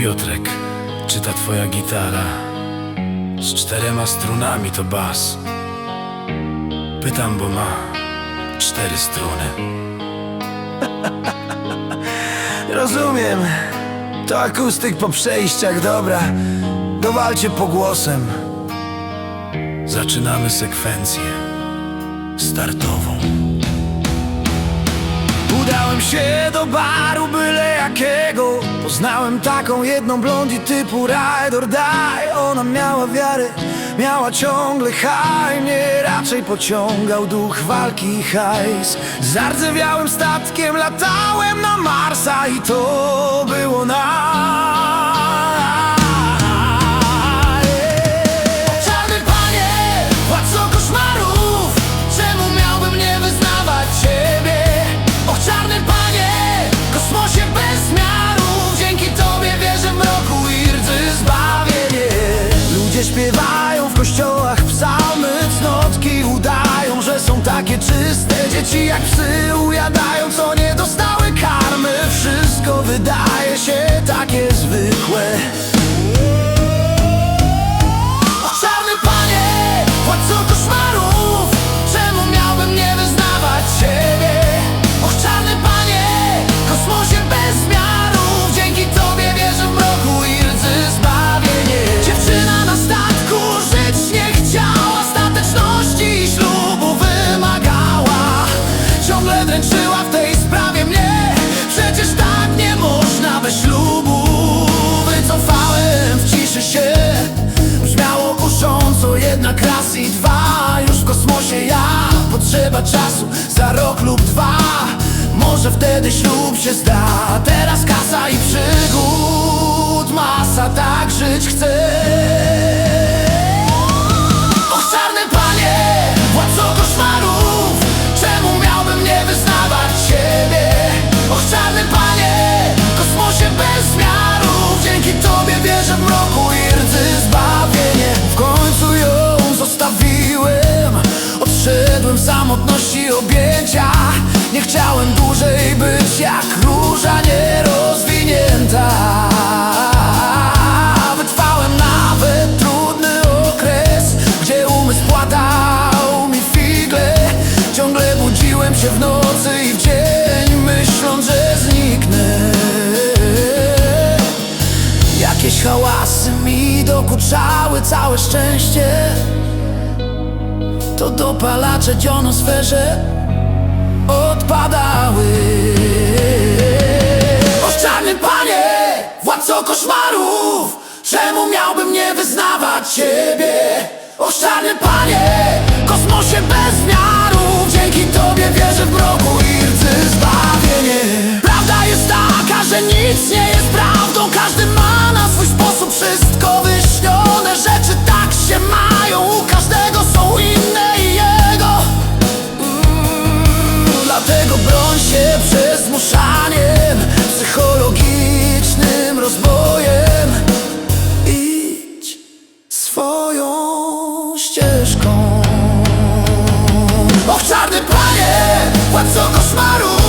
Piotrek, czy ta twoja gitara z czterema strunami to bas? Pytam, bo ma cztery struny. Rozumiem, to akustyk po przejściach, dobra. Dowalcie pogłosem. Zaczynamy sekwencję startową. Udałem się do baru byle jakiego Poznałem taką jedną blondi typu Ride or Die. Ona miała wiarę, miała ciągle haj. Mnie raczej pociągał duch walki i hajs. Zardzewiałym statkiem latałem na Marsa I to było na kościołach psalmy Cnotki udają, że są takie czyste. Dzieci jak psy Potrzeba czasu, za rok lub dwa. Może wtedy ślub się zda. Teraz kasa i przygód. Masa, tak żyć chcę hałasy mi dokuczały Całe szczęście. To dopalacze dzionosferze odpadały. O czarny panie, władco koszmarów Czemu miałbym nie wyznawać ciebie? O czarny panie, kosmosie bez miarów swoją ścieżką. Och, czarny panie, władco koszmarów